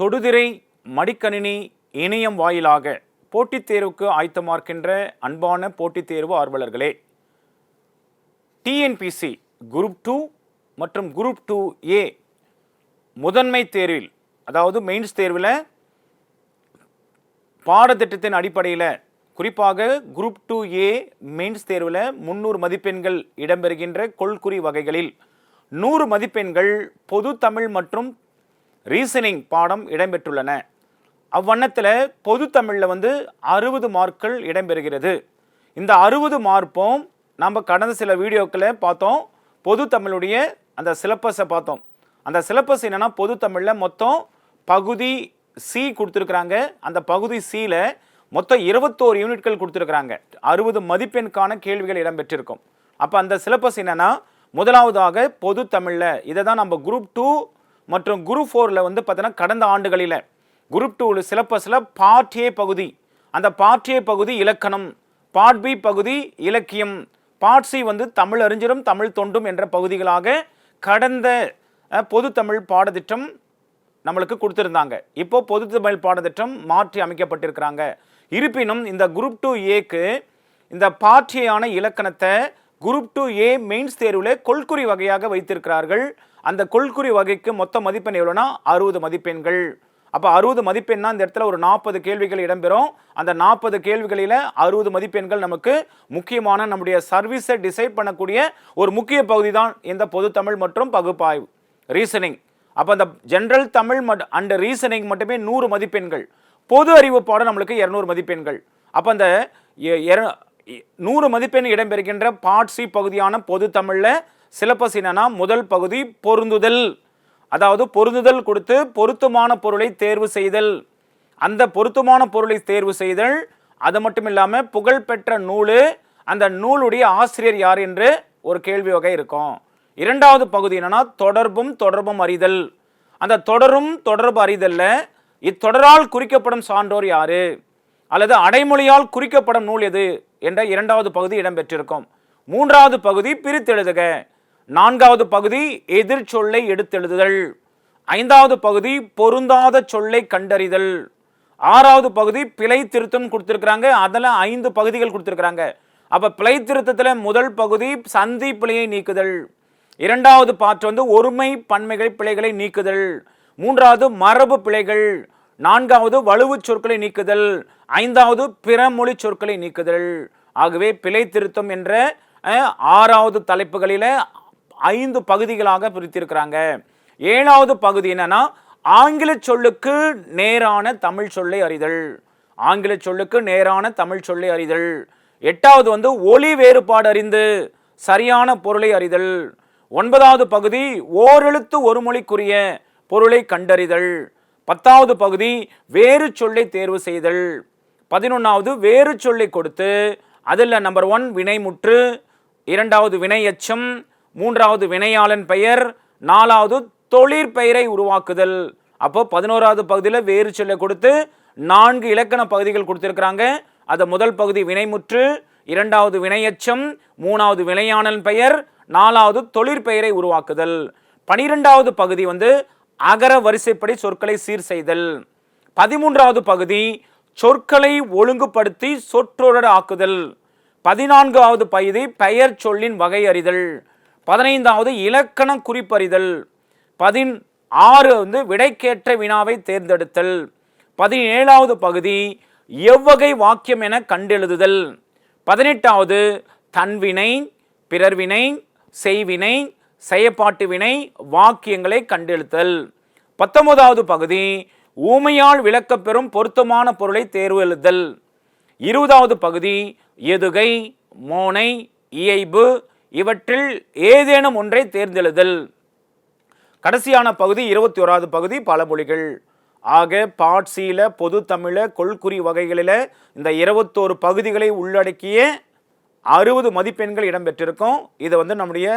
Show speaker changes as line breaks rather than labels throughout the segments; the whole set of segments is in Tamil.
தொடுதிரை மடிக்கணினி இணையம் வாயிலாக போட்டித் தேர்வுக்கு ஆயத்தமார்க்கின்ற அன்பான போட்டித் தேர்வு ஆர்வலர்களே. டிஎன்பிசி குரூப் டூ மற்றும் குரூப் டூ ஏ முதன்மை தேர்வில் அதாவது மெயின்ஸ் தேர்வில் பாடத்திட்டத்தின் அடிப்படையில் குறிப்பாக குரூப் டூ ஏ மெயின்ஸ் தேர்வில் முன்னூறு மதிப்பெண்கள் இடம்பெறுகின்ற கொள்குறி வகைகளில் நூறு மதிப்பெண்கள் பொது தமிழ் மற்றும் ரீசனிங் பாடம் இடம்பெற்றுள்ளன. அவ்வண்ணத்தில் பொது தமிழில் வந்து அறுபது மார்க்கள் இடம்பெறுகிறது. இந்த அறுபது மார்க்கும் நம்ம கடந்த சில வீடியோக்களை பார்த்தோம். பொது தமிழுடைய அந்த சிலபஸை பார்த்தோம். அந்த சிலபஸ் என்னென்னா பொது தமிழில் மொத்தம் பகுதி சி கொடுத்துருக்குறாங்க. அந்த பகுதி சியில் மொத்தம் இருபத்தோரு யூனிட்கள் கொடுத்துருக்குறாங்க. அறுபது மதிப்பெண்கான கேள்விகள் இடம்பெற்றிருக்கும். அப்போ அந்த சிலபஸ் என்னென்னா முதலாவதாக பொது தமிழில். இதை தான் நம்ம குரூப் டூ மற்றும் குரூப் ஃபோரில் வந்து பார்த்தீங்கன்னா கடந்த ஆண்டுகளில் குரூப் டூ சிலபஸில் பார்ட் ஏ பகுதி. அந்த பார்ட் ஏ பகுதி இலக்கணம் பார்ட் பி பகுதி இலக்கியம் பார்ட் சி வந்து தமிழ் அறிஞரும் தமிழ் தொண்டும் என்ற பகுதிகளாக கடந்த பொது தமிழ் பாடத்திட்டம் நம்மளுக்கு கொடுத்துருந்தாங்க. இப்போது பொது தமிழ் பாடத்திட்டம் மாற்றி அமைக்கப்பட்டிருக்கிறாங்க. இருப்பினும் இந்த குரூப் டூ ஏக்கு இந்த பாற்றியான இலக்கணத்தை குரூப் டூ ஏ மெயின்ஸ் தேர்வில் கொள்குறி வகையாக வைத்திருக்கிறார்கள். அந்த கொள்குறி வகைக்கு மொத்த மதிப்பெண் எவ்வளோனா அறுபது மதிப்பெண்கள். அப்போ அறுபது மதிப்பெண்ணா இந்த இடத்துல ஒரு நாற்பது கேள்விகள் இடம்பெறும். அந்த நாற்பது கேள்விகளில் அறுபது மதிப்பெண்கள் நமக்கு முக்கியமான நம்முடைய சர்வீஸை டிசைட் பண்ணக்கூடிய ஒரு முக்கிய பகுதி தான் இந்த பொது தமிழ் மற்றும் பகுப்பாய்வு. ரீசனிங் அப்போ அந்த ஜென்ரல் தமிழ் மட் அண்ட் ரீசனிங் மட்டுமே நூறு மதிப்பெண்கள். பொது அறிவு பாடம் நம்மளுக்கு இரநூறு மதிப்பெண்கள். அப்போ அந்த எ- எர- நூறு மதிப்பெண் இடம்பெறுகின்ற பார்ட் சி பகுதியான பொது தமிழில் சிலப்பஸ் என்னன்னா முதல் பகுதி பொருந்துதல். அதாவது பொருந்துதல் கொடுத்து பொருத்தமான பொருளை தேர்வு செய்தல். அந்த பொருத்தமான பொருளை தேர்வு செய்தல் அது மட்டும் இல்லாமல் புகழ்பெற்ற நூல் அந்த நூலுடைய ஆசிரியர் யார் என்று ஒரு கேள்வி வகை இருக்கும். இரண்டாவது பகுதி என்னன்னா தொடர்பும் தொடர்பும் அறிதல். அந்த தொடரும் தொடர்பு அறிதல்ல இத்தொடரால் குறிக்கப்படும் சான்றோர் யாரு? அல்லது அடைமொழியால் குறிக்கப்படும் நூல் எது? என்ற இரண்டாவது பகுதி இடம்பெற்றிருக்கும். மூன்றாவது பகுதி பிரித்தெழுதுக. நான்காவது பகுதி எதிர்ச்சொல்லை எடுத்தெழுதுதல். ஐந்தாவது பகுதி பொருந்தாத சொல்லை கண்டறிதல். ஆறாவது பகுதி பிழை திருத்தம் கொடுத்துருக்குறாங்க. அதில் ஐந்து பகுதிகள் கொடுத்துருக்குறாங்க. அப்போ பிழை திருத்தத்தில் முதல் பகுதி சந்தி பிழையை நீக்குதல். இரண்டாவது பாற்று வந்து ஒருமை பன்மைகள் பிழைகளை நீக்குதல். மூன்றாவது மரபு பிழைகள். நான்காவது வலுவு சொற்களை நீக்குதல். ஐந்தாவது பிறமொழி சொற்களை நீக்குதல். ஆகவே பிழை திருத்தம் என்ற ஆறாவது தலைப்புகளில் ஐந்து பகுதிகளாக பிரித்திருக்கிறாங்க. ஏழாவது பகுதி என்னன்னா ஆங்கில சொல்லுக்கு நேரான தமிழ் சொல்லை அறிதல். ஆங்கில சொல்லுக்கு நேரான தமிழ் சொல்லை அறிதல். எட்டாவது வந்து ஒலி வேறுபாடு அறிந்து சரியான பொருளை அறிதல். ஒன்பதாவது பகுதி ஓரெழுத்து ஒரு மொழிக்குரிய பொருளை கண்டறிதல். பத்தாவது பகுதி வேறு சொல்லை தேர்வு செய்தல். பதினொன்றாவது வேறு சொல்லை கொடுத்து அதில் நம்பர் ஒன் வினைமுற்று இரண்டாவது வினையச்சம் மூன்றாவது வினையாளன் பெயர் நாலாவது தொழிற்பெயரை உருவாக்குதல். அப்போ பதினோராவது பகுதியில் வேறு சொல்லை கொடுத்து நான்கு இலக்கண பகுதிகள் கொடுத்துருக்குறாங்க. அது முதல் பகுதி வினைமுற்று இரண்டாவது வினையச்சம் மூணாவது வினையாளன் பெயர் நாலாவது தொழிற்பெயரை உருவாக்குதல். பனிரெண்டாவது பகுதி வந்து அகர வரிசைப்படி சொற்களை சீர் செய்தல். பதிமூன்றாவது பகுதி சொற்களை ஒழுங்குபடுத்தி சொற்றொடர் ஆக்குதல். பதினான்காவது பகுதி பெயர் சொல்லின் வகை அறிதல். பதினைந்தாவது இலக்கண குறிப்பறிதல். பதின் ஆறு வந்து விடைக்கேற்ற வினாவை தேர்ந்தெடுத்தல். பதினேழாவது பகுதி எவ்வகை வாக்கியம் என கண்டெழுதுதல். பதினெட்டாவது தன்வினை பிறர்வினை செய்வினை செயப்பாட்டு வினை வாக்கியங்களை கண்டெழுத்தல். பத்தொன்பதாவது பகுதி ஊமையால் விளக்கப்பெறும் பொருத்தமான பொருளை தேர்வு எழுதல் இருபதாவது பகுதி எதுகை மோனை இயைபு இவற்றில் ஏதேனும் ஒன்றை தேர்ந்தெழுதல். கடைசியான பகுதி இருபத்தி ஓராவது பகுதி பழமொழிகள் ஆக பாட்சியில் பொது தமிழ கொள்குறி வகைகளில் இந்த இருபத்தோரு பகுதிகளை உள்ளடக்கிய அறுபது மதிப்பெண்கள் இடம்பெற்றிருக்கும். இதை வந்து நம்முடைய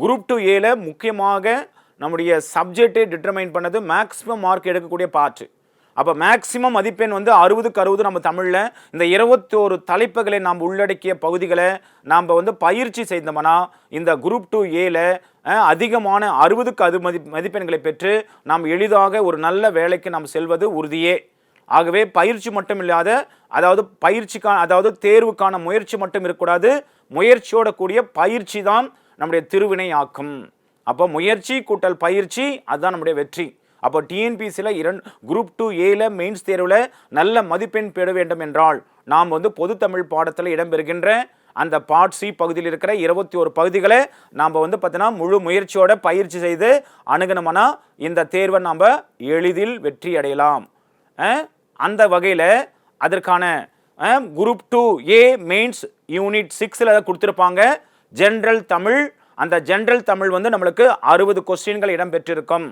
குரூப் டூ ஏல முக்கியமாக நம்முடைய சப்ஜெக்டை டிட்டர்மைன் பண்ணது மேக்ஸிமம் மார்க் எடுக்கக்கூடிய பாட்டு. அப்போ மேக்சிமம் மதிப்பெண் வந்து அறுபதுக்கு அறுபது நம்ம தமிழில். இந்த இருபத்தோரு தலைப்புகளை நாம் உள்ளடக்கிய பகுதிகளை நாம் வந்து பயிற்சி செய்தோம்னா இந்த குரூப் டூ ஏல அதிகமான அறுபதுக்கு அது மதி மதிப்பெண்களை பெற்று நாம் எளிதாக ஒரு நல்ல வேலைக்கு நாம் செல்வது உறுதியே. ஆகவே பயிற்சி மட்டும் இல்லாத அதாவது பயிற்சிக்கான அதாவது தேர்வுக்கான முயற்சி மட்டும் இருக்கக்கூடாது. முயற்சியோட கூடிய பயிற்சி தான் நம்முடைய திருவினை ஆக்கும். அப்போ முயற்சி கூட்டல் பயிற்சி அதுதான் நம்முடைய வெற்றி. அப்போ டிஎன்பிசியில் இரண்டு குரூப் டூ ஏல மெயின்ஸ் தேர்வில் நல்ல மதிப்பெண் பெற வேண்டும் என்றால் நாம் வந்து பொது தமிழ் பாடத்தில் இடம்பெறுகின்ற அந்த பார்ட் சி பகுதியில் இருக்கிற இருபத்தி ஒரு பகுதிகளை நாம் வந்து பார்த்தீங்கன்னா முழு முயற்சியோட பயிற்சி செய்து அணுகணும்னா இந்த தேர்வை நாம் எளிதில் வெற்றி அடையலாம். அந்த வகையில் அதற்கான group two A mains unit சிக்ஸில் கொடுத்துருப்பாங்க. ஜென்ரல் தமிழ். அந்த ஜென்ரல் தமிழ் வந்து நம்மளுக்கு அறுபது கொஸ்டின்கள் இடம்பெற்றிருக்கும்.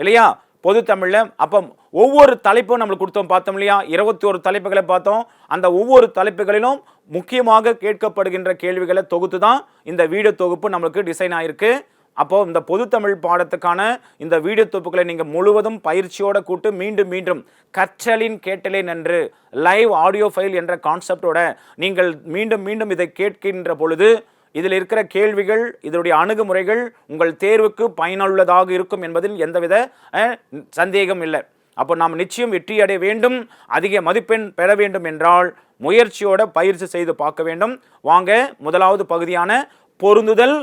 இல்லையா? பொது தமிழில். அப்போ ஒவ்வொரு தலைப்பும் நம்மளுக்கு கொடுத்தோம். பார்த்தோம் இல்லையா? இருபத்தி ஒரு தலைப்புகளை பார்த்தோம். அந்த ஒவ்வொரு தலைப்புகளிலும் முக்கியமாக கேட்கப்படுகின்ற கேள்விகளை தொகுத்து தான் இந்த வீடியோ தொகுப்பு நம்மளுக்கு டிசைன் ஆகிருக்கு அப்போ இந்த பொதுத்தமிழ் பாடத்துக்கான இந்த வீடியோ தொகுப்புகளை நீங்கள் முழுவதும் பயிற்சியோட கூட்டு மீண்டும் மீண்டும் கற்றலின் கேட்டலே நன்று லைவ் ஆடியோ ஃபைல் என்ற கான்செப்டோட நீங்கள் மீண்டும் மீண்டும் இதை கேட்கின்ற பொழுது இதில் இருக்கிற கேள்விகள் இதனுடைய அணுகுமுறைகள் உங்கள் தேர்வுக்கு பயனுள்ளதாக இருக்கும் என்பதில் எந்தவித சந்தேகம் இல்லை. அப்போ நாம் நிச்சயம் வெற்றி அடைய வேண்டும் அதிக மதிப்பெண் பெற வேண்டும் என்றால் முயற்சியோட பயிற்சி செய்து பார்க்க வேண்டும். வாங்க முதலாவது பகுதியான பொருந்துதல்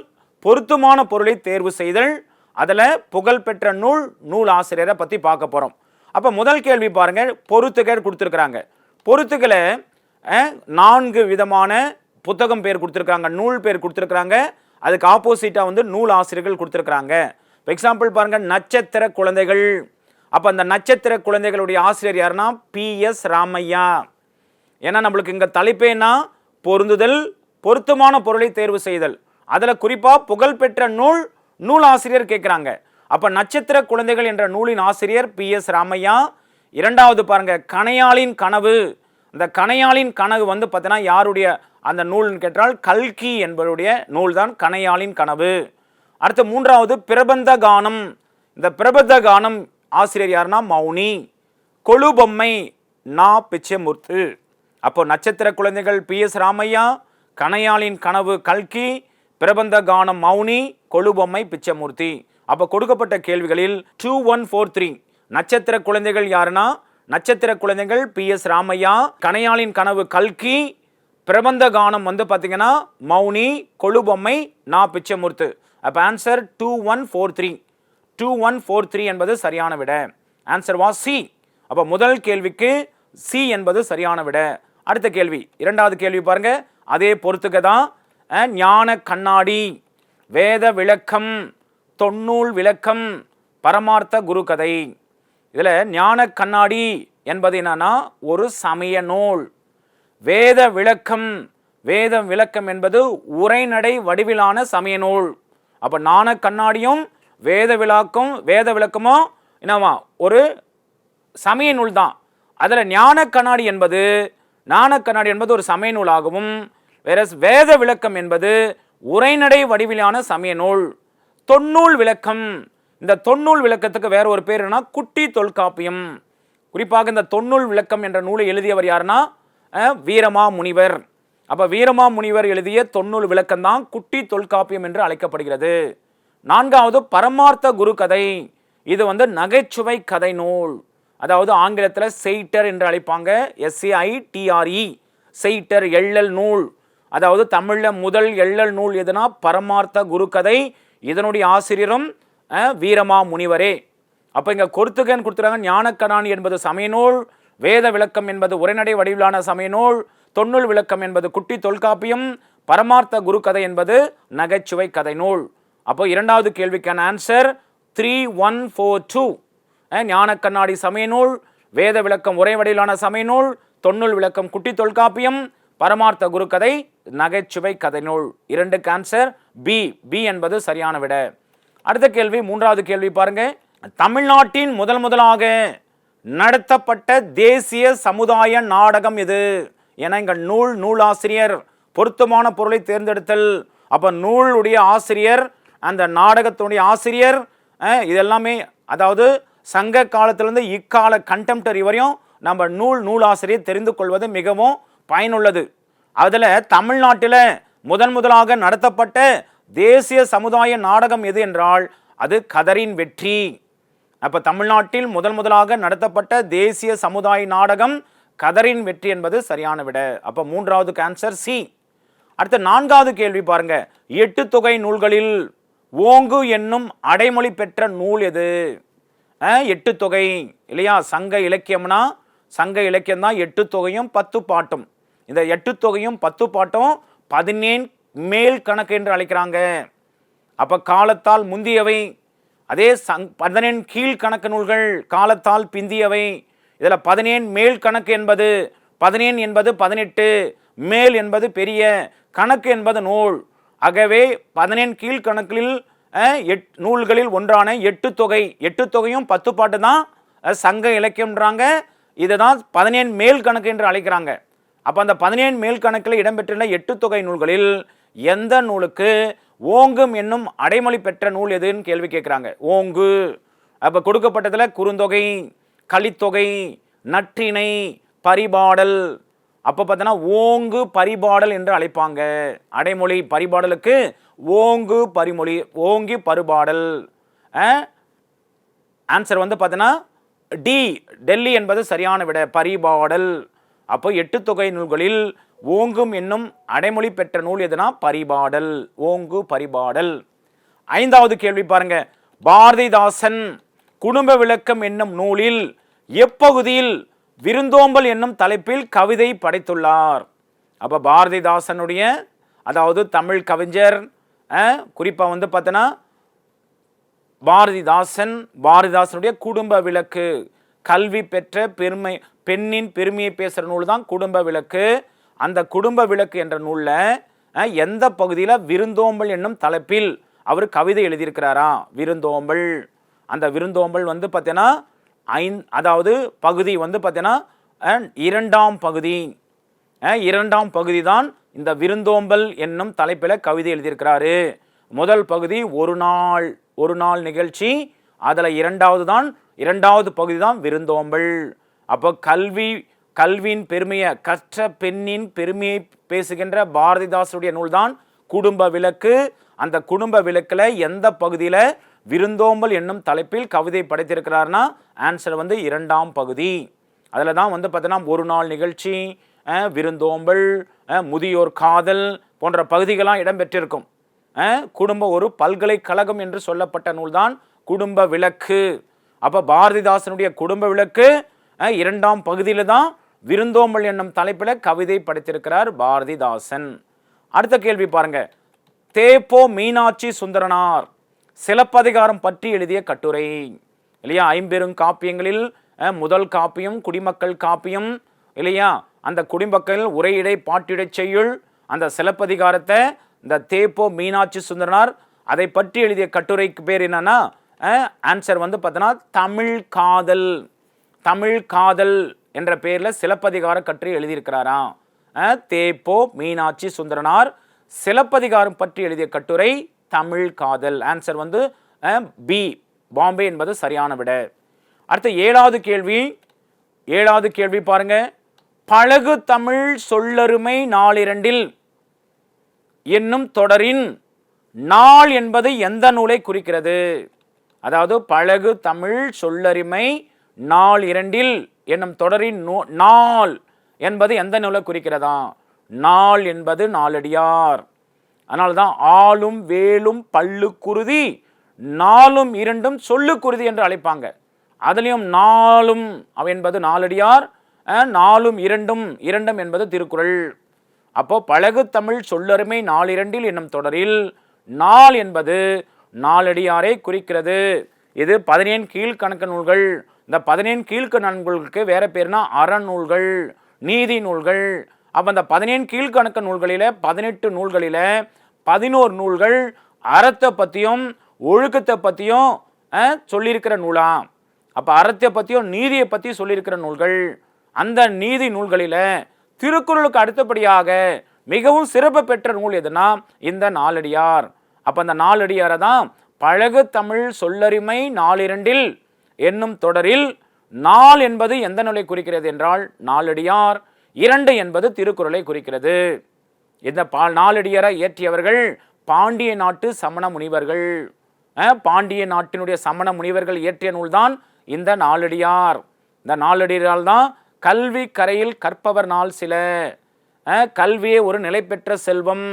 பொருத்தமான பொருளை தேர்வு செய்தல். அதில் புகழ்பெற்ற நூல் நூல் ஆசிரியரை பற்றி பார்க்க போகிறோம் அப்போ முதல் கேள்வி பாருங்கள் பொருத்துகர் கொடுத்துருக்குறாங்க. பொருத்துக்களை நான்கு விதமான புத்தகம் பேர் கொடுத்துருக்காங்க நூல் பேர் கொடுத்துருக்குறாங்க. அதுக்கு ஆப்போசிட்டாக வந்து நூல் ஆசிரியர்கள் கொடுத்துருக்குறாங்க. இப்போ எக்ஸாம்பிள் பாருங்கள் நட்சத்திர குழந்தைகள். அப்போ அந்த நட்சத்திர குழந்தைகளுடைய ஆசிரியர் யாருன்னா பி எஸ் ராமையா. ஏன்னா நம்மளுக்கு இங்கே தலைப்பேனா பொருந்துதல் பொருத்தமான பொருளை தேர்வு செய்தல். அதில் குறிப்பாக புகழ்பெற்ற நூல் நூல் ஆசிரியர் கேட்குறாங்க. அப்போ நட்சத்திர குழந்தைகள் என்ற நூலின் ஆசிரியர் பி எஸ் ராமையா. இரண்டாவது பாருங்கள் கணையாளின் கனவு. இந்த கணையாளின் கனவு வந்து பார்த்தீங்கன்னா யாருடைய அந்த நூல்னு கேட்டால் கல்கி என்பவருடைய நூல்தான் கணையாளின் கனவு. அடுத்து மூன்றாவது பிரபந்த கானம் இந்த பிரபந்த கானம் ஆசிரியர் யாருன்னா? மௌனி. கொழு பொம்மை நா பிச்சைமூர்த்து. அப்போ நட்சத்திர குழந்தைகள் பி எஸ் ராமையா கணையாளின் கனவு கல்கி பிரபந்த கானம் மௌனி கொழுபொம்மை பிச்சைமூர்த்தி. அப்போ கொடுக்கப்பட்ட கேள்விகளில் டூ ஒன் ஃபோர் த்ரீ நட்சத்திர குழந்தைகள் யாருன்னா? நட்சத்திர குழந்தைகள் பி எஸ் ராமையா கணையாளின் கனவு கல்கி பிரபந்த கானம் வந்து பார்த்தீங்கன்னா மௌனி கொழுபொம்மை நா பிச்சைமூர்த்து. அப்போ answer two one four three two one four three என்பது சரியான விட. ஆன்சர் வா சி அப்போ முதல் கேள்விக்கு சி என்பது சரியான விட. அடுத்த கேள்வி இரண்டாவது கேள்வி பாருங்க. அதே பொறுத்துக்க தான் ஞான கண்ணாடி வேத விளக்கம் தொன்னூல் விளக்கம் பரமார்த்த குரு கதை. இதில் ஞான கண்ணாடி என்பது என்னன்னா ஒரு சமய நூல். வேத விளக்கம் வேதம் விளக்கம் என்பது உரைநடை வடிவிலான சமய நூல். அப்போ நாண கண்ணாடியும் வேத விளக்கம் வேத விளக்கமும் என்னவா? ஒரு சமய நூல் தான் அதில் ஞான கண்ணாடி என்பது ஞான கண்ணாடி என்பது ஒரு சமய நூலாகவும் வேற வேத விளக்கம் என்பது உரைநடை வடிவிலான சமய நூல். தொன்னூல் விளக்கம். இந்த தொன்னூல் விளக்கத்துக்கு வேற ஒரு பேர் என்ன குட்டி தொல்காப்பியம். குறிப்பாக இந்த தொன்னூல் விளக்கம் என்ற நூலை எழுதியவர் யாருன்னா வீரமா முனிவர் அப்போ வீரமா முனிவர் எழுதிய தொன்னூல் விளக்கம்தான் குட்டி தொல்காப்பியம் என்று அழைக்கப்படுகிறது. நான்காவது பரமார்த்த குரு கதை இது வந்து நகைச்சுவை கதை நூல். அதாவது ஆங்கிலத்தில் செயிட்டர் என்று அழைப்பாங்க. எஸ்சிஐ டிஆர்இ செயிட்டர் எள்ளல் நூல். அதாவது தமிழில் முதல் எள்ளல் நூல் எதுனா பரமார்த்த குரு கதை இதனுடைய ஆசிரியரும் வீரமா முனிவரே அப்போ இங்கே கொடுத்துக்கன்னு கொடுத்துறாங்க ஞானக்கணான் என்பது சமயநூல். வேத விளக்கம் என்பது உரைநடை வடிவிலான சமயநூல் தொன்னூல் விளக்கம் என்பது குட்டி தொல்காப்பியம் பரமார்த்த குரு கதை என்பது நகைச்சுவை கதை நூல். அப்போ இரண்டாவது கேள்விக்கான answer three one four two ஞான கண்ணாடி சமயநூல் வேத விளக்கம் உரை வடிவிலான சமயநூல் தொன்னூல் விளக்கம் குட்டி தொல்காப்பியம் பரமார்த்த குரு கதை நகைச்சுவை கதை நூல். இரண்டுக்கு ஆன்சர் பி பி என்பது சரியான விட. அடுத்த கேள்வி மூன்றாவது கேள்வி பாருங்க. தமிழ்நாட்டின் முதல் முதலாக நடத்தப்பட்ட தேசிய சமுதாய நாடகம் இது. என எங்கள் நூல் நூலாசிரியர் பொருத்தமான பொருளை தேர்ந்தெடுத்தல். அப்போ நூலுடைய ஆசிரியர் அந்த நாடகத்தினுடைய ஆசிரியர் இதெல்லாமே அதாவது சங்க காலத்திலிருந்து இக்கால கண்டெம்டரி வரையும் நம்ம நூல் நூலாசிரியர் தெரிந்து கொள்வது மிகவும் பயனுள்ளது. அதில் தமிழ்நாட்டில் முதன் முதலாக நடத்தப்பட்ட தேசிய சமுதாய நாடகம் எது என்றால் அது கதரின் வெற்றி. அப்போ தமிழ்நாட்டில் முதன் முதலாக நடத்தப்பட்ட தேசிய சமுதாய நாடகம் கதரின் வெற்றி என்பது சரியான விட. அப்போ மூன்றாவது கேன்சர் சி அடுத்த நான்காவது கேள்வி பாருங்க. எட்டு தொகை நூல்களில் ஓங்கு என்னும் அடைமொழி பெற்ற நூல் எது? எட்டு தொகை இல்லையா? சங்க இலக்கியம்னா சங்க இலக்கியம் தான் எட்டு தொகையும் பத்து பாட்டும். இந்த எட்டு தொகையும் பத்து பாட்டும் பதினேன் மேல் கணக்கு என்று அழைக்கிறாங்க. அப்போ காலத்தால் முந்தியவை அதே சங் பதினேழு கீழ் கணக்கு நூல்கள் காலத்தால் பிந்தியவை. இதில் பதினேழு மேல் கணக்கு என்பது பதினேழு என்பது பதினெட்டு மேல் என்பது பெரிய கணக்கு என்பது நூல். ஆகவே பதினேழு கீழ் கணக்கில் எட் நூல்களில் ஒன்றான எட்டு தொகை. எட்டு தொகையும் பத்து பாட்டு தான் சங்க இலக்கியம்ன்றாங்க. இதுதான் பதினேழு மேல் கணக்கு என்று அழைக்கிறாங்க. அப்போ அந்த பதினேழு மேல் கணக்கில் இடம்பெற்றுள்ள எட்டு தொகை நூல்களில் எந்த நூலுக்கு ஓங்கும் என்னும் அடைமொழி பெற்ற நூல் எதுன்னு கேள்வி கேட்குறாங்க ஓங்கு. அப்போ கொடுக்கப்பட்டதில் குறுந்தொகை கலித்தொகை நற்றிணை பரிபாடல். அப்போ பார்த்தோன்னா ஓங்கு பரிபாடல் என்று அழைப்பாங்க. அடைமொழி பரிபாடலுக்கு ஓங்கு பரிமொழி ஓங்கி பரிபாடல். ஆன்சர் வந்து பார்த்தீங்கன்னா டி. டெல்லி என்பது சரியான விட. பரிபாடல். அப்போ எட்டு தொகை நூல்களில் ஓங்கும் என்னும் அடைமொழி பெற்ற நூல் எதுனா? பரிபாடல். ஓங்கு பரிபாடல். ஐந்தாவது கேள்வி பாருங்க. பாரதிதாசன் குடும்ப விளக்கம் என்னும் நூலில் எப்பகுதியில் விருந்தோம்பல் என்னும் தலைப்பில் கவிதை படைத்துள்ளார். அப்போ பாரதிதாசனுடைய அதாவது தமிழ் கவிஞர் குறிப்பாக வந்து பார்த்தோன்னா பாரதிதாசன் பாரதிதாசனுடைய குடும்ப விளக்கு. கல்வி பெற்ற பெருமை பெண்ணின் பெருமையை பேசுகிற நூல் தான் குடும்ப விளக்கு. அந்த குடும்ப விளக்கு என்ற நூலில் எந்த பகுதியில் விருந்தோம்பல் என்னும் தலைப்பில் அவர் கவிதை எழுதியிருக்கிறாரா? விருந்தோம்பல். அந்த விருந்தோம்பல் வந்து பார்த்தீங்கன்னா ஐந் அதாவது பகுதி வந்து பார்த்தீங்கன்னா இரண்டாம் பகுதி. இரண்டாம் பகுதி தான் இந்த விருந்தோம்பல் என்னும் தலைப்பில் கவிதை எழுதியிருக்கிறாரு. முதல் பகுதி ஒரு நாள் ஒரு நாள் நிகழ்ச்சி அதில் இரண்டாவது தான் இரண்டாவது பகுதி தான் விருந்தோம்பல். அப்போ கல்வி கல்வியின் பெருமையை கற்ற பெண்ணின் பெருமையை பேசுகின்ற பாரதிதாசனுடைய நூல்தான் குடும்ப விளக்கு. அந்த குடும்ப விளக்கில் எந்த பகுதியில் விருந்தோம்பல் என்னும் தலைப்பில் கவிதை படைத்திருக்கிறார்னா ஆன்சர் வந்து இரண்டாம் பகுதி. அதில் தான் வந்து பார்த்தீங்கன்னா ஒரு நாள் நிகழ்ச்சி விருந்தோம்பல் முதியோர் காதல் போன்ற பகுதிகளாம் இடம்பெற்றிருக்கும். குடும்ப ஒரு பல்கலைக்கழகம் என்று சொல்லப்பட்ட நூல்தான் குடும்ப விளக்கு. அப்போ பாரதிதாசனுடைய குடும்ப விளக்கு இரண்டாம் பகுதியில் தான் விருந்தோம்பல் என்னும் தலைப்பில் கவிதை படைத்திருக்கிறார் பாரதிதாசன். அடுத்த கேள்வி பாருங்க. தேப்போ மீனாட்சி சுந்தரனார் சிலப்பதிகாரம் பற்றி எழுதிய கட்டுரை. இல்லையா? ஐம்பெரும் காப்பியங்களில் முதல் காப்பியம் குடிமக்கள் காப்பியம் இல்லையா? அந்த குடிமக்கள் உரையிடை பாட்டிடை செய்யுள் அந்த சிலப்பதிகாரத்தை இந்த தேப்போ மீனாட்சி சுந்தரனார் அதை பற்றி எழுதிய கட்டுரைக்கு பேர் என்னன்னா ஆன்சர் வந்து பார்த்தோன்னா தமிழ் காதல். தமிழ் காதல். என்ற பெயரில் சிலப்பதிகார கற்று எழுதியிருக்கிறாராம். தேப்போ மீனாட்சி சுந்தரனார் சிலப்பதிகாரம் பற்றி எழுதிய கட்டுரை தமிழ் காதல். ஆன்சர் வந்து பி பாம்பே என்பது சரியான விட. அடுத்த ஏழாவது கேள்வி. ஏழாவது கேள்வி பாருங்க. பழகு தமிழ் சொல்லருமை நாளிரண்டில் என்னும் தொடரின் நாள் என்பது எந்த நூலை குறிக்கிறது? அதாவது பழகு தமிழ் சொல்லருமை நாள் இரண்டில் என்னும் தொடரின் நூ- நாள் என்பது எந்த நூலை குறிக்கிறதா? நாள் என்பது நாலடியார் அதனால்தான் ஆளும் வேலும் பல்லு குருதி நாளும் இரண்டும் சொல்லு குருதி என்று அழைப்பாங்க. அதுலேயும் நாளும் அவ என்பது நாலடியார் நாளும் இரண்டும் இரண்டும் என்பது திருக்குறள். அப்போ பழகு தமிழ் சொல்லருமை நாளிரண்டில் என்னும் தொடரில் நாள் என்பது நாலடியாரை குறிக்கிறது. இது பதினேன் கீழ்கணக்க நூல்கள். இந்த பதினேன் கீழ்க்கு நூல்களுக்கு வேறு பேர்னா அறநூல்கள் நீதி நூல்கள். அப்போ அந்த பதினேழு கீழ்கணக்க நூல்களில் பதினெட்டு நூல்களில் பதினோரு நூல்கள் அறத்தை பற்றியும் ஒழுக்கத்தை பற்றியும் சொல்லியிருக்கிற நூலாம் அப்போ அறத்தை பற்றியும் நீதியை பற்றி சொல்லியிருக்கிற நூல்கள். அந்த நீதி நூல்களில் திருக்குறளுக்கு அடுத்தபடியாக மிகவும் சிறப்பு பெற்ற நூல் எதுனா இந்த நாலடியார். அப்போ அந்த நாலடியாரை தான் பழகு தமிழ் சொல்லறிமை நாளிரண்டில் என்னும் தொடரில் நாள் என்பது எந்த நூலை குறிக்கிறது என்றால் நாலடியார் இரண்டு என்பது திருக்குறளை குறிக்கிறது. இந்த பா நாலடியரை இயற்றியவர்கள் பாண்டிய நாட்டு சமண முனிவர்கள். பாண்டிய நாட்டினுடைய சமண முனிவர்கள் இயற்றிய நூல்தான் இந்த நாலடியார் இந்த நாளடியால் தான் கல்வி கரையில் கற்பவர் நாள் சில. கல்வியே ஒரு நிலை பெற்ற செல்வம்.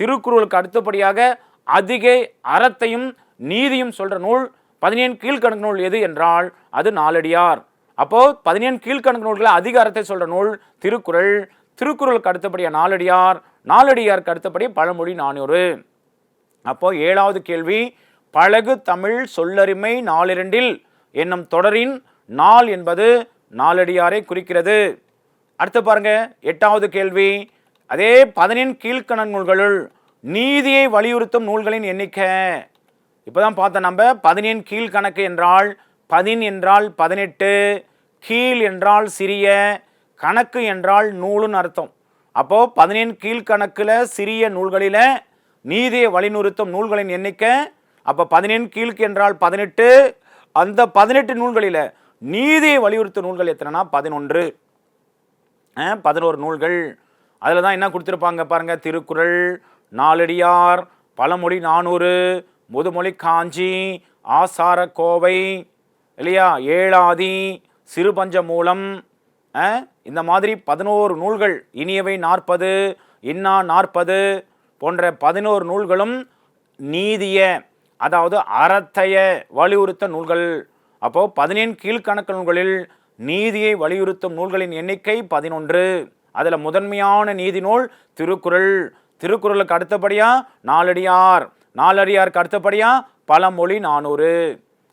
திருக்குறளுக்கு அடுத்தபடியாக அதிக அறத்தையும் நீதியும் சொல்கிற நூல் பதினேழு கீழ்கணக்கு நூல் எது என்றால் அது நாலடியார். அப்போது பதினேழு கீழ்கணக்கு நூல்களில் அதிகாரத்தை சொல்கிற நூல் திருக்குறள். திருக்குறளுக்கு அடுத்தபடியாக நாலடியார் நாலடியாருக்கு அடுத்தபடி பழமொழி நானூறு. அப்போ ஏழாவது கேள்வி பழகு தமிழ் சொல்லரிமை நாலிரண்டில் என்னும் தொடரின் நாள் என்பது நாலடியாரை குறிக்கிறது. அடுத்து பாருங்க எட்டாவது கேள்வி அதே பதினெண் கீழ்க்கணக்கு நூல்களுள் நீதியை வலியுறுத்தும் நூல்களின் எண்ணிக்கை. இப்போதான் பார்த்தோம் நம்ம பதினெண் கீழ்கணக்கு என்றால் பதின் என்றால் பதினெட்டு கீழ் என்றால் சிறிய கணக்கு என்றால் நூலுன்னு அர்த்தம். அப்போது பதினெண் கீழ்கணக்குல சிறிய நூல்களில் நீதியை வலியுறுத்தும் நூல்களின் எண்ணிக்கை அப்போ பதினெண் கீழ்க்கு என்றால் பதினெட்டு அந்த பதினெட்டு நூல்களில் நீதியை வலியுறுத்தும் நூல்கள் எத்தனைனா? பதினொன்று. பதினோரு நூல்கள். அதில் தான் என்ன கொடுத்துருப்பாங்க பாருங்கள் திருக்குறள் நாலடியார் பழமொழி நானூறு முதுமொழி காஞ்சி ஆசார கோவை இல்லையா? ஏழாதி சிறுபஞ்ச மூலம் இந்த மாதிரி பதினோரு நூல்கள் இனியவை நாற்பது இன்னா நாற்பது போன்ற பதினோரு நூல்களும் நீதிய அதாவது அறத்தைய வலியுறுத்த நூல்கள். அப்போது பதினேழு கீழ்கணக்கு நூல்களில் நீதியை வலியுறுத்தும் நூல்களின் எண்ணிக்கை பதினொன்று. அதில் முதன்மையான நீதி நூல் திருக்குறள். திருக்குறளுக்கு அடுத்தபடியாக நாலடியார். நாலறியாருக்கு அடுத்தபடியாக பழமொழி நானூறு.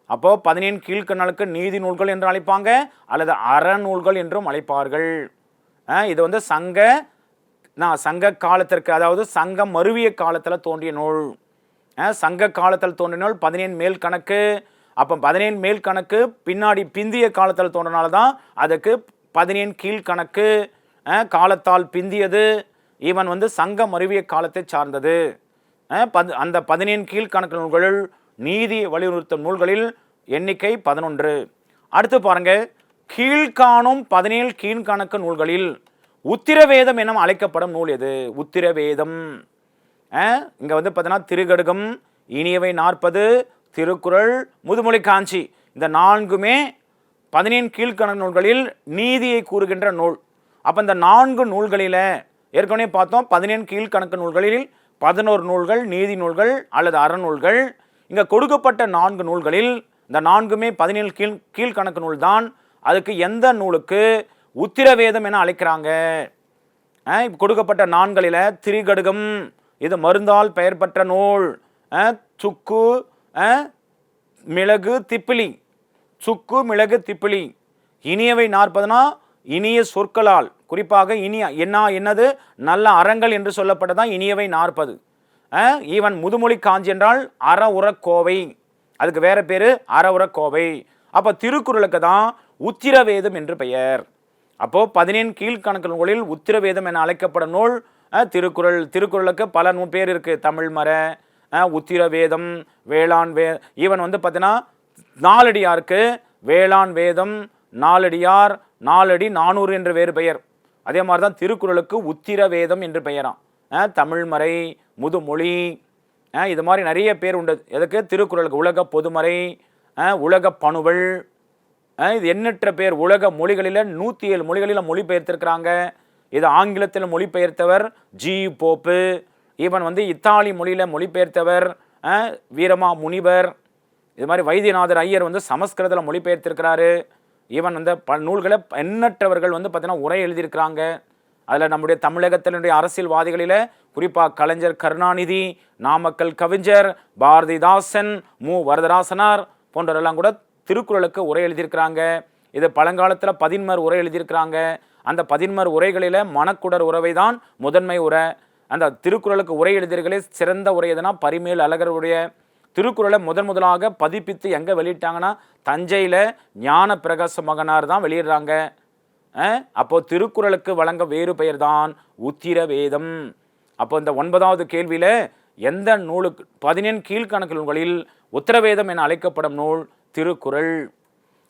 அப்போது பதினேழு கீழ்கணக்கு நீதி நூல்கள் என்று அழைப்பாங்க அல்லது அறநூல்கள் என்றும் அழைப்பார்கள். இது வந்து சங்க நான் சங்க காலத்திற்கு அதாவது சங்கம் மருவிய காலத்தில் தோன்றிய நூல். சங்க காலத்தில் தோன்றிய நூல் பதினேழு மேல் கணக்கு. அப்போ பதினேழு மேல் கணக்கு பின்னாடி பிந்திய காலத்தில் தோன்றினால தான் அதுக்கு பதினேழு கீழ்கணக்கு காலத்தால் பிந்தியது. இவன் வந்து சங்க மருவிய காலத்தை சார்ந்தது. அந்த பதினேழு கீழ்கணக்கு நூல்களில் நீதி வலியுறுத்தும் நூல்களில் எண்ணிக்கை பதினொன்று. அடுத்து பாருங்க கீழ்காணும் பதினேழு கீழ்கணக்கு நூல்களில் உத்திரவேதம் என அழைக்கப்படும் நூல் எது? உத்திரவேதம். இங்கே வந்து பார்த்தீங்கன்னா திருகடுகம் இனியவை நாற்பது திருக்குறள் முதுமொழி காஞ்சி. இந்த நான்குமே பதினேழு கீழ்கணக்கு நூல்களில் நீதியை கூறுகின்ற நூல். அப்போ இந்த நான்கு நூல்களில் ஏற்கனவே பார்த்தோம் பதினேழு கீழ்கணக்கு நூல்களில் பதினோரு நூல்கள் நீதி நூல்கள் அல்லது அறநூல்கள் இங்கே கொடுக்கப்பட்ட நான்கு நூல்களில் இந்த நான்குமே பதினேழு கீழ் கீழ்கணக்கு நூல் தான் அதுக்கு எந்த நூலுக்கு உத்திரவேதம் என அழைக்கிறாங்க? கொடுக்கப்பட்ட நான்களில் திரிகடுகம் இது மருந்தால் பெயர் பெற்ற நூல் சுக்கு மிளகு திப்பிலி. சுக்கு மிளகு திப்பிலி. இனியவை நாற்பதுனா இனிய சொற்களால். குறிப்பாக இனிய என்ன என்னது? நல்ல அறங்கள் என்று சொல்லப்பட்டதான் இனியவை நாற்பது. ஈவன் முதுமொழி காஞ்சி என்றால் அற உரக்கோவை அதுக்கு வேற பேர் அற உரக்கோவை அப்போ திருக்குறளுக்கு தான் உத்திரவேதம் என்று பெயர். அப்போது பதினேழு கீழ்கணக்கு நூலில் உத்திரவேதம் என அழைக்கப்படும் நூல் திருக்குறள். திருக்குறளுக்கு பல நூ பேர் இருக்குது தமிழ் மர உத்திரவேதம் வேளாண் வே ஈவன் வந்து பார்த்தீங்கன்னா நாலடியாருக்கு வேளாண் வேதம் நாலடியார் நாலடி நானூறு என்று வேறு பெயர். அதே மாதிரி தான் திருக்குறளுக்கு உத்திர வேதம் என்று பெயராம். தமிழ்மறை முதுமொழி இது மாதிரி நிறைய பேர் உண்டு. எதுக்கு? திருக்குறளுக்கு உலக பொதுமறை உலக பணுவல் இது எண்ணற்ற பேர். உலக மொழிகளில் நூற்றி ஏழு மொழிகளில் மொழிபெயர்த்திருக்கிறாங்க. இது ஆங்கிலத்தில் மொழிபெயர்த்தவர் ஜி. போப்பு. ஈவன் வந்து இத்தாலி மொழியில் மொழிபெயர்த்தவர் வீரமா முனிவர் இது மாதிரி வைத்தியநாதர் ஐயர் வந்து சமஸ்கிருதத்தில் மொழிபெயர்த்திருக்கிறாரு. ஈவன் வந்து ப நூல்களை எண்ணற்றவர்கள் வந்து பார்த்தீங்கன்னா உரை எழுதியிருக்கிறாங்க. அதில் நம்முடைய தமிழகத்தினுடைய அரசியல்வாதிகளில் குறிப்பாக கலைஞர் கருணாநிதி நாமக்கல் கவிஞர் பாரதிதாசன் மு. வரதராசனார் போன்றவரெல்லாம் கூட திருக்குறளுக்கு உரை எழுதியிருக்கிறாங்க. இது பழங்காலத்தில் பதின்மர் உரை எழுதியிருக்கிறாங்க. அந்த பதின்மர் உரைகளில் மணக்குடர் உறவை தான் முதன்மை உரை. அந்த திருக்குறளுக்கு உரை எழுதியர்களே சிறந்த உரை எதுனா பரிமேல் அழகருடைய திருக்குறளை முதன் முதலாக பதிப்பித்து எங்கே வெளியிட்டாங்கன்னா தஞ்சையில் ஞான பிரகாச மகனார் தான் வெளியிடுறாங்க. அப்போது அப்போ திருக்குறளுக்கு வழங்க வேறு பெயர் தான் உத்திர வேதம் அப்போ இந்த ஒன்பதாவது கேள்வியில் எந்த நூலுக்கு பதினேழு கீழ்கணக்கு நூல்களில் உத்தரவேதம் என அழைக்கப்படும் நூல் திருக்குறள்.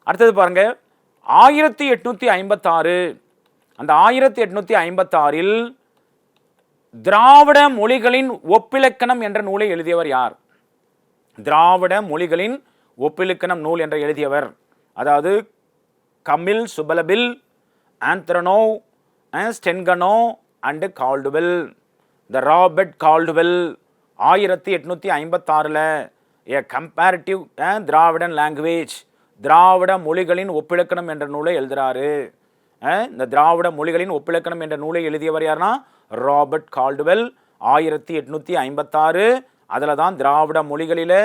அடுத்தது பாருங்க ஆயிரத்தி எட்நூற்றி ஐம்பத்தாறு அந்த ஆயிரத்தி எட்நூற்றி ஐம்பத்தாறில் திராவிட மொழிகளின் ஒப்பிலக்கணம் என்ற நூலை எழுதியவர் யார்? திராவிட மொழிகளின் ஒப்பிலக்கணம் நூல் என்ற எழுதியவர். அதாவது கமில் சுபலபில் ஆந்த்ரனோ ஸ்டென்கனோ and Caldwell. The Robert Caldwell ஆயிரத்தி எட்நூற்றி ஐம்பத்தாறில் ஏ கம்பேரிட்டிவ் திராவிடன் லாங்குவேஜ் திராவிட மொழிகளின் ஒப்பிலக்கணம் என்ற நூலை எழுதுகிறாரு இந்த திராவிட மொழிகளின் ஒப்பிலக்கணம் என்ற நூலை எழுதியவர் யாருன்னா ராபர்ட் கால்டுவெல் ஆயிரத்தி எட்நூற்றி ஐம்பத்தாறு அதில் தான் திராவிட மொழிகளில்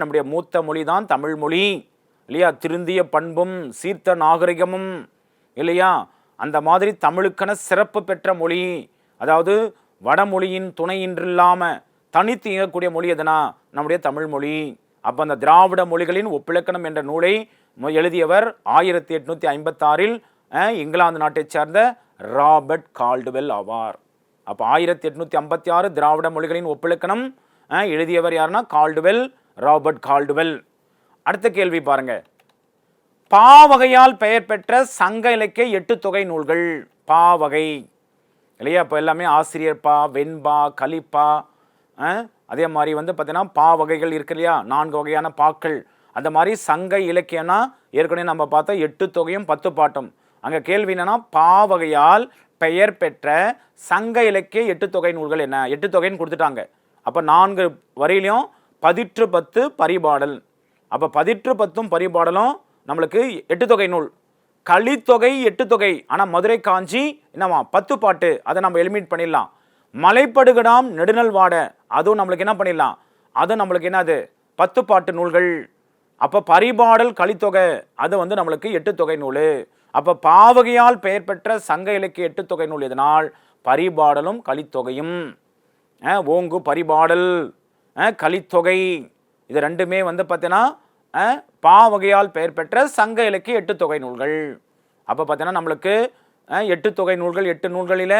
நம்முடைய மூத்த மொழி தான் தமிழ் மொழி. இல்லையா? திருந்திய பண்பும் சீர்த்த நாகரிகமும் இல்லையா? அந்த மாதிரி தமிழுக்கென சிறப்பு பெற்ற மொழி. அதாவது வடமொழியின் துணையின்றில்லாமல் தனித்து இயங்கக்கூடிய மொழி எதுனா? நம்முடைய தமிழ் மொழி. அப்போ அந்த திராவிட மொழிகளின் ஒப்பிலக்கணம் என்ற நூலை எழுதியவர் ஆயிரத்தி எட்நூத்தி ஐம்பத்தாறில் இங்கிலாந்து நாட்டைச் சேர்ந்த ராபர்ட் கால்டுவெல் ஆவார். அப்போ ஆயிரத்தி எட்நூத்தி ஐம்பத்தி ஆறு திராவிட மொழிகளின் ஒப்பிலக்கணம் எழுதியவர் யாருன்னா கால்டுவெல் ராபர்ட் கால்டுவெல். அடுத்த கேள்வி பாருங்க. பாவகையால் பெயர் பெற்ற சங்க இலக்கிய எட்டு தொகை நூல்கள். பாவகை இல்லையா? இப்போ எல்லாமே ஆசிரியர் பா வெண்பா கலிப்பா அதே மாதிரி வந்து பார்த்தீங்கன்னா பா வகைகள் இருக்கு இல்லையா? நான்கு வகையான பாக்கள். அந்த மாதிரி சங்க இலக்கியம்னா ஏற்கனவே நம்ம பார்த்தா எட்டு தொகையும் பத்து பாட்டும். அங்கே கேள்வி என்னன்னா பா வகையால் பெயர் பெற்ற சங்க இலக்கிய எட்டு தொகை நூல்கள் என்ன? எட்டு தொகைன்னு கொடுத்துட்டாங்க. அப்போ நான்கு வரியிலையும் பதிற்று பத்து பரிபாடல். அப்போ பதிற்று பத்தும் பரிபாடலும் நம்மளுக்கு எட்டு தொகை நூல். கலித்தொகை எட்டு தொகை. ஆனால் மதுரை காஞ்சி என்னவா? பத்து பாட்டு. அதை நம்ம எலிமினேட் பண்ணிடலாம். மலைப்படுகடாம் நெடுநல் வாட. அதுவும் நம்மளுக்கு என்ன பண்ணிடலாம்? அது நம்மளுக்கு என்னது? பத்து பாட்டு நூல்கள். அப்போ பரிபாடல் கலித்தொகை. அது வந்து நம்மளுக்கு எட்டு தொகை நூல். அப்போ பாவகையால் பெயர் பெற்ற சங்க இலக்கிய எட்டு தொகை நூல் இதனால் பரிபாடலும் கலித்தொகையும். ஓங்கு பரிபாடல் கலித்தொகை இது ரெண்டுமே வந்து பார்த்தீங்கன்னா பாவகையால் பா வகையால் பெயர் பெற்ற சங்க இலக்கிய எட்டு தொகை நூல்கள். அப்போ பார்த்தீங்கன்னா நம்மளுக்கு எட்டு தொகை நூல்கள் எட்டு நூல்களில்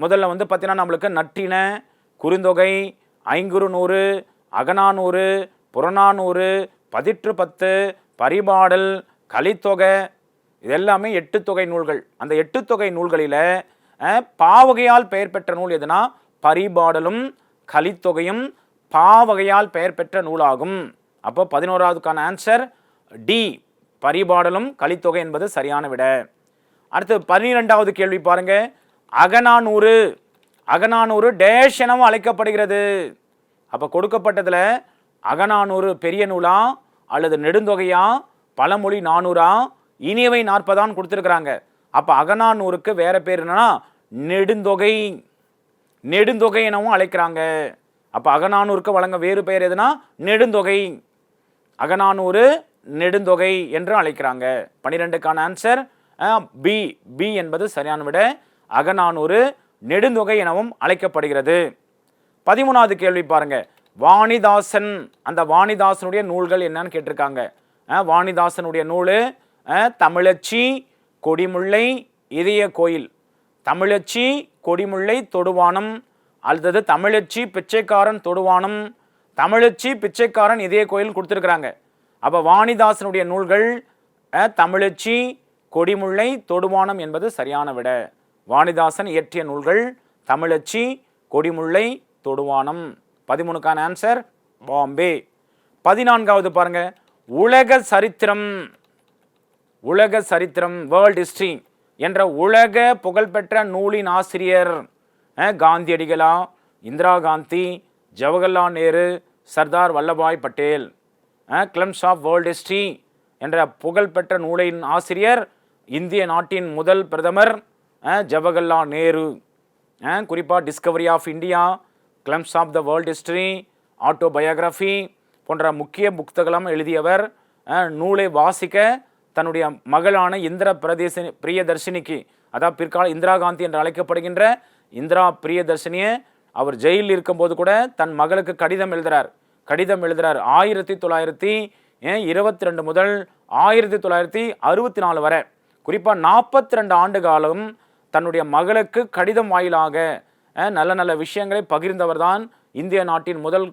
முதல்ல வந்து பார்த்தீங்கன்னா நம்மளுக்கு நட்டின குறுந்தொகை ஐங்குறு நூறு அகநானூறு புறநானூறு பதிற்று பத்து பரிபாடல் கலித்தொகை இது எல்லாமே எட்டு தொகை நூல்கள். அந்த எட்டு தொகை நூல்களில் பாவகையால் பெயர் பெற்ற நூல் எதுனா? பரிபாடலும் கலித்தொகையும் பாவகையால் பெயர் பெற்ற நூலாகும். அப்போ பதினோராவதுக்கான ஆன்சர் டி பரிபாடலும் கலித்தொகை என்பது சரியான விட. அடுத்து பன்னிரெண்டாவது கேள்வி பாருங்க. அகநானூறு. அகநானூறு டேஷ் எனவும் அழைக்கப்படுகிறது. அப்போ கொடுக்கப்பட்டதில் அகநானூறு பெரிய நூலா அல்லது நெடுந்தொகையா? பழமொழி நானூறா? இனியவை நாற்பதான்னு கொடுத்துருக்குறாங்க. அப்போ அகநானூருக்கு வேறு பேர் என்னென்னா நெடுந்தொகை நெடுந்தொகை எனவும் அழைக்கிறாங்க. அப்போ அகநானூருக்கு வழங்க வேறு பெயர் எதுனா நெடுந்தொகை. அகநானூறு நெடுந்தொகை என்று அழைக்கிறாங்க. பன்னிரெண்டுக்கான ஆன்சர் பி பி என்பது சரியான விட. அகநானூறு நெடுந்தொகை எனவும் அழைக்கப்படுகிறது. பதிமூணாவது கேள்வி பாருங்க. வாணிதாசன் அந்த வாணிதாசனுடைய நூல்கள் என்னன்னு கேட்டிருக்காங்க. வாணிதாசனுடைய நூல் தமிழச்சி கொடிமுல்லை இதய கோயில். தமிழச்சி கொடிமுல்லை தொடுவானம். அல்லது தமிழச்சி பிச்சைக்காரன் தொடுவானம். தமிழச்சி பிச்சைக்காரன் இதய கோயில் கொடுத்துருக்குறாங்க. அப்போ வாணிதாசனுடைய நூல்கள் தமிழச்சி கொடிமுல்லை தொடுவானம் என்பது சரியான விட. வாணிதாசன் இயற்றிய நூல்கள் தமிழச்சி கொடிமுல்லை தொடுவானம். பதிமூணுக்கான ஆன்சர் பாம்பே. பதினான்காவது பாருங்க. உலக சரித்திரம். உலக சரித்திரம் வேர்ல்ட் ஹிஸ்ட்ரி என்ற உலக புகழ்பெற்ற நூலின் ஆசிரியர் காந்தியடிகளா? Indira Gandhi Jawaharlal Nehru Sardar Vallabhbhai Patel. Glimpses of world history என்ற புகழ்பெற்ற நூலின் ஆசிரியர் இந்திய நாட்டின் முதல் பிரதமர் ஜவஹர்லால் நேரு. குறிப்பாக discovery of India glimpses of the world auto autobiography போன்ற முக்கிய புத்தகங்களும் எழுதியவர் நூலை வாசிக்க தன்னுடைய மகளான இந்திர பிரதேச பிரியதர்ஷினிக்கு அதாவது பிற்கால இந்திரா காந்தி என்று அழைக்கப்படுகின்ற இந்திரா பிரியதர்ஷினியை அவர் ஜெயிலில் இருக்கும்போது கூட தன் மகளுக்கு கடிதம் எழுதுகிறார் கடிதம் எழுதுகிறார் ஆயிரத்தி தொள்ளாயிரத்தி இருபத்தி ரெண்டு முதல் ஆயிரத்தி தொள்ளாயிரத்தி அறுபத்தி நாலு வரை. குறிப்பாக நாற்பத்தி ரெண்டு ஆண்டு காலம் தன்னுடைய மகளுக்கு கடிதம் வாயிலாக நல்ல நல்ல விஷயங்களை பகிர்ந்தவர் தான் இந்திய நாட்டின் முதல்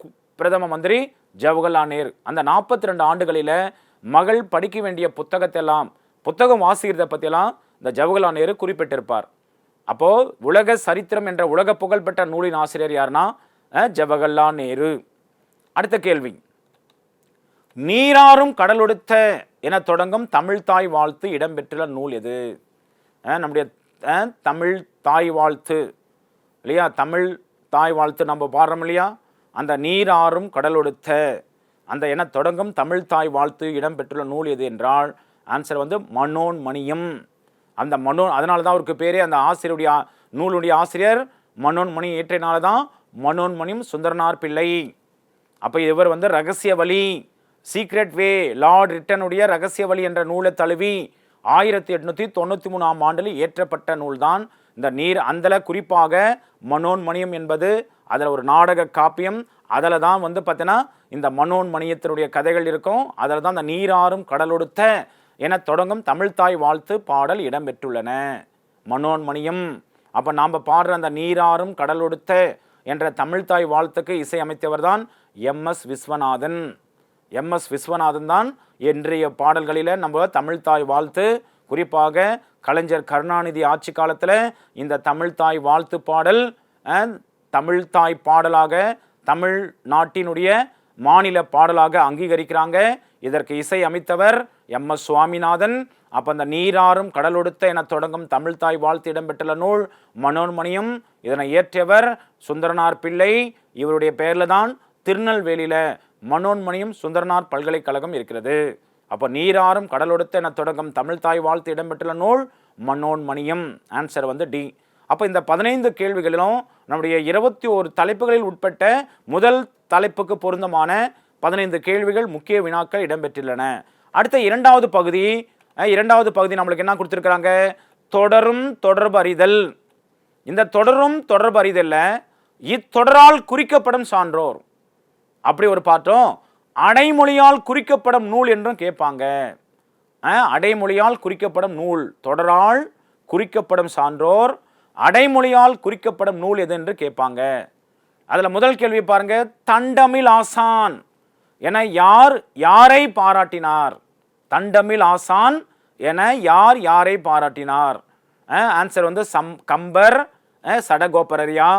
கு- பிரதம மந்திரி ஜவஹர்லால் நேரு. அந்த நாற்பத்தி ரெண்டு ஆண்டுகளில் மகள் படிக்க வேண்டிய புத்தகத்தெல்லாம் புத்தகம் வாசிக்கிறத பற்றியெல்லாம் இந்த ஜவஹர்லால் நேரு குறிப்பிட்டிருப்பார். அப்போது உலக சரித்திரம் என்ற உலக புகழ்பெற்ற நூலின் ஆசிரியர் யாருன்னா ஜவஹர்லால் நேரு. அடுத்த கேள்வி. நீராறும் கடலொடுத்த என தொடங்கும் தமிழ் தாய் வாழ்த்து இடம்பெற்றுள்ள நூல் எது? நம்முடைய தமிழ் தாய் வாழ்த்து. இல்லையா? தமிழ் தாய் வாழ்த்து நம்ம பாடுறோம் இல்லையா? அந்த நீராறும் கடலொடுத்த அந்த என தொடங்கும் தமிழ் தாய் வாழ்த்து இடம்பெற்றுள்ள நூல் எது என்றால் ஆன்சர் வந்து மனோன் மணியம் அந்த மனோ அதனால தான் அவருக்கு பேரே அந்த ஆசிரியருடைய நூலுடைய ஆசிரியர் மனோன்மணி ஏற்றினால தான் மனோன்மணியும் சுந்தரனார் பிள்ளை. அப்போ இவர் வந்து ரகசிய வழி சீக்ரெட் வே லார்ட் ரிட்டனுடைய ரகசிய வழி என்ற நூலை தழுவி ஆயிரத்தி எட்நூற்றி தொண்ணூற்றி மூணாம் ஆண்டில் இயற்றப்பட்ட நூல்தான். இந்த நீர் அந்தல குறிப்பாக மனோன்மணியம் என்பது அதில் ஒரு நாடக காப்பியம் அதில் தான் வந்து பார்த்தீங்கன்னா இந்த மனோன்மணியத்தினுடைய கதைகள் இருக்கும். அதில் தான் இந்த நீராறும் கடலொடுத்த என தொடங்கும் தமிழ்தாய் வாழ்த்து பாடல் இடம்பெற்றுள்ளன. மனோன்மணியம். அப்போ நாம் பாடுற அந்த நீராறும் கடலொடுத்த என்ற தமிழ்தாய் வாழ்த்துக்கு இசையமைத்தவர் தான் எம்எஸ் விஸ்வநாதன். எம்எஸ் விஸ்வநாதன் தான் இன்றைய பாடல்களில் நம்ம தமிழ்தாய் வாழ்த்து குறிப்பாக கலைஞர் கருணாநிதி ஆட்சி காலத்தில் இந்த தமிழ்தாய் வாழ்த்து பாடல் தமிழ்தாய் பாடலாக தமிழ் நாட்டினுடைய மாநில பாடலாக அங்கீகரிக்கிறாங்க. இதற்கு இசை அமைத்தவர் எம் எஸ் சுவாமிநாதன். அப்போ அந்த நீராறும் கடலொடுத்த என தொடங்கும் தமிழ்தாய் வாழ்த்து இடம்பெற்றுள்ள நூல் மனோன்மணியம். இதனை இயற்றியவர் சுந்தரனார் பிள்ளை. இவருடைய பெயரில் தான் திருநெல்வேலியில் மனோன்மணியம் சுந்தரனார் பல்கலைக்கழகம் இருக்கிறது. அப்போ நீராறும் கடலொடுத்த என தொடங்கும் தமிழ்தாய் வாழ்த்து இடம்பெற்றுள்ள நூல் மனோன்மணியம். ஆன்சர் வந்து டி. அப்போ இந்த பதினைந்து கேள்விகளிலும் நம்முடைய இருபத்தி ஒரு தலைப்புகளில் உட்பட்ட முதல் தலைப்புக்கு பொருந்தமான பதினைந்து கேள்விகள் முக்கிய வினாக்கள் இடம்பெற்றுள்ளன. அடுத்த இரண்டாவது பகுதி இரண்டாவது பகுதி நம்மளுக்கு என்ன கொடுத்துருக்குறாங்க? தொடரும் தொடர்பு அறிதல். இந்த தொடரும் தொடர்பு அறிதல்ல இத்தொடரால் குறிக்கப்படும் சான்றோர். அப்படி ஒரு பாட்டும் அடைமொழியால் குறிக்கப்படும் நூல் என்றும் கேட்பாங்க. அடைமொழியால் குறிக்கப்படும் நூல் தொடரால் குறிக்கப்படும் சான்றோர் அடைமொழியால் குறிக்கப்படும் நூல் எது என்று கேட்பாங்க. அதில் முதல் கேள்வி பாருங்க தண்டமிழ் ஆசான். என யார் யாரை பாராட்டினார்? தண்டமிழ் ஆசான் என யார் யாரை பாராட்டினார்? ஆன்சர் வந்து சம் கம்பர் சடகோபரரியா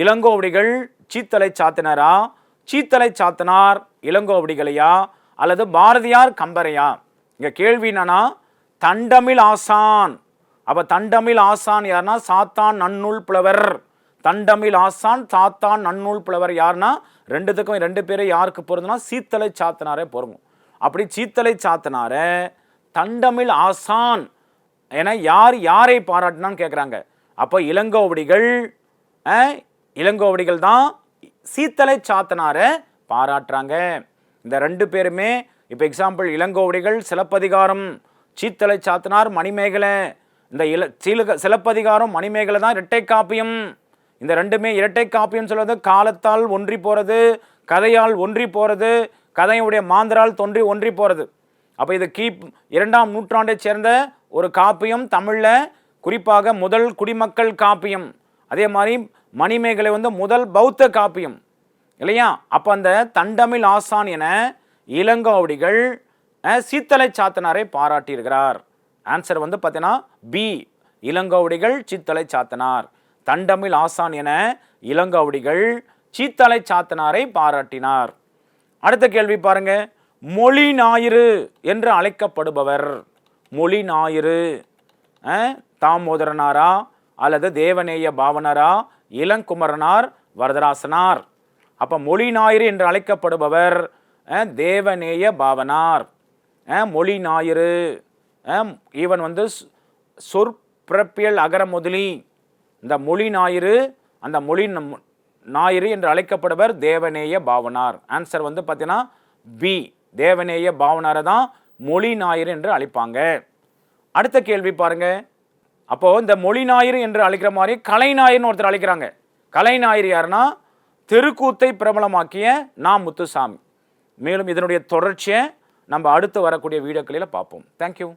இளங்கோவடிகள் சீத்தலை சாத்தினரா? சீத்தலை சாத்தனார் இளங்கோவடிகளையா? அல்லது பாரதியார் கம்பரையா? இங்கே கேள்வி என்னன்னா தண்டமிழ் ஆசான். அப்ப தண்டமிழ் ஆசான் யாருன்னா சாத்தான் நன்னூல் புலவர். தண்டமிழ் ஆசான் சாத்தான் நன்னூல் புலவர் யார்னா? ரெண்டுத்துக்கும் ரெண்டு பேரும் யாருக்கு பொருந்துனா சீத்தலை சாத்தனாரே பொருந்தும். அப்படி சீத்தலை சாத்தனார தண்டமிழ் ஆசான் என யார் யாரை பாராட்டினான்னு கேட்குறாங்க அப்போ இளங்கோவடிகள் இளங்கோவடிகள் தான் சீத்தலை சாத்தனாரை பாராட்டுறாங்க. இந்த ரெண்டு பேருமே இப்போ எக்ஸாம்பிள் இளங்கோவடிகள் சிலப்பதிகாரம் சீத்தலை சாத்தனார் மணிமேகலை இந்த இல சீலக சிலப்பதிகாரம் மணிமேகலை தான் இரட்டை காப்பியம். இந்த ரெண்டுமே இரட்டை காப்பியம் சொல்வது காலத்தால் ஒன்றி போகிறது கதையால் ஒன்றி போகிறது கதையுடைய மாந்தரால் தோன்றி ஒன்றி போகிறது அப்போ இது கீப் இரண்டாம் நூற்றாண்டை சேர்ந்த ஒரு காப்பியம் தமிழில் குறிப்பாக முதல் குடிமக்கள் காப்பியம். அதே மாதிரி மணிமேகலை வந்து முதல் பௌத்த காப்பியம். இல்லையா? அப்போ அந்த தண்டமிழ் ஆசான் என இளங்கோவடிகள் சீத்தலை சாத்தனாரை பாராட்டியிருக்கிறார். ஆன்சர் வந்து பார்த்தீங்கன்னா பி இளங்கோவடிகள் சித்தலை சாத்தனார். தண்டமிழ் ஆசான் என இளங்கோவடிகள் சீத்தலை சாத்தனாரை பாராட்டினார். அடுத்த கேள்வி பாருங்க. மொழி ஞாயிறு என்று அழைக்கப்படுபவர். மொழி ஞாயிறு தாமோதரனாரா அல்லது தேவநேய பாவனரா இளங்குமரனார் வரதராசனார். அப்ப மொழி ஞாயிறு என்று அழைக்கப்படுபவர் தேவநேய பாவனார். மொழி ஞாயிறு. ஈவன் வந்து சொற்பிறப்பியல் அகர முதலி. இந்த மொழி ஞாயிறு அந்த மொழி நம்- ஞாயிறு என்று அழைக்கப்படுவர் தேவநேய பாவனார். ஆன்சர் வந்து பார்த்தீங்கன்னா பி தேவநேய பாவனாரை தான் மொழி ஞாயிறு என்று அழைப்பாங்க. அடுத்த கேள்வி பாருங்க. அப்போது இந்த மொழி ஞாயிறு என்று அழைக்கிற மாதிரி கலை ஞாயிறுன்னு ஒருத்தர் அழைக்கிறாங்க. கலை ஞாயிறு யாருன்னா தெருக்கூத்தை பிரபலமாக்கிய நா. முத்துசாமி. மேலும் இதனுடைய தொடர்ச்சியை நம்ம அடுத்து வரக்கூடிய வீடியோக்களில் பார்ப்போம். தேங்க்யூ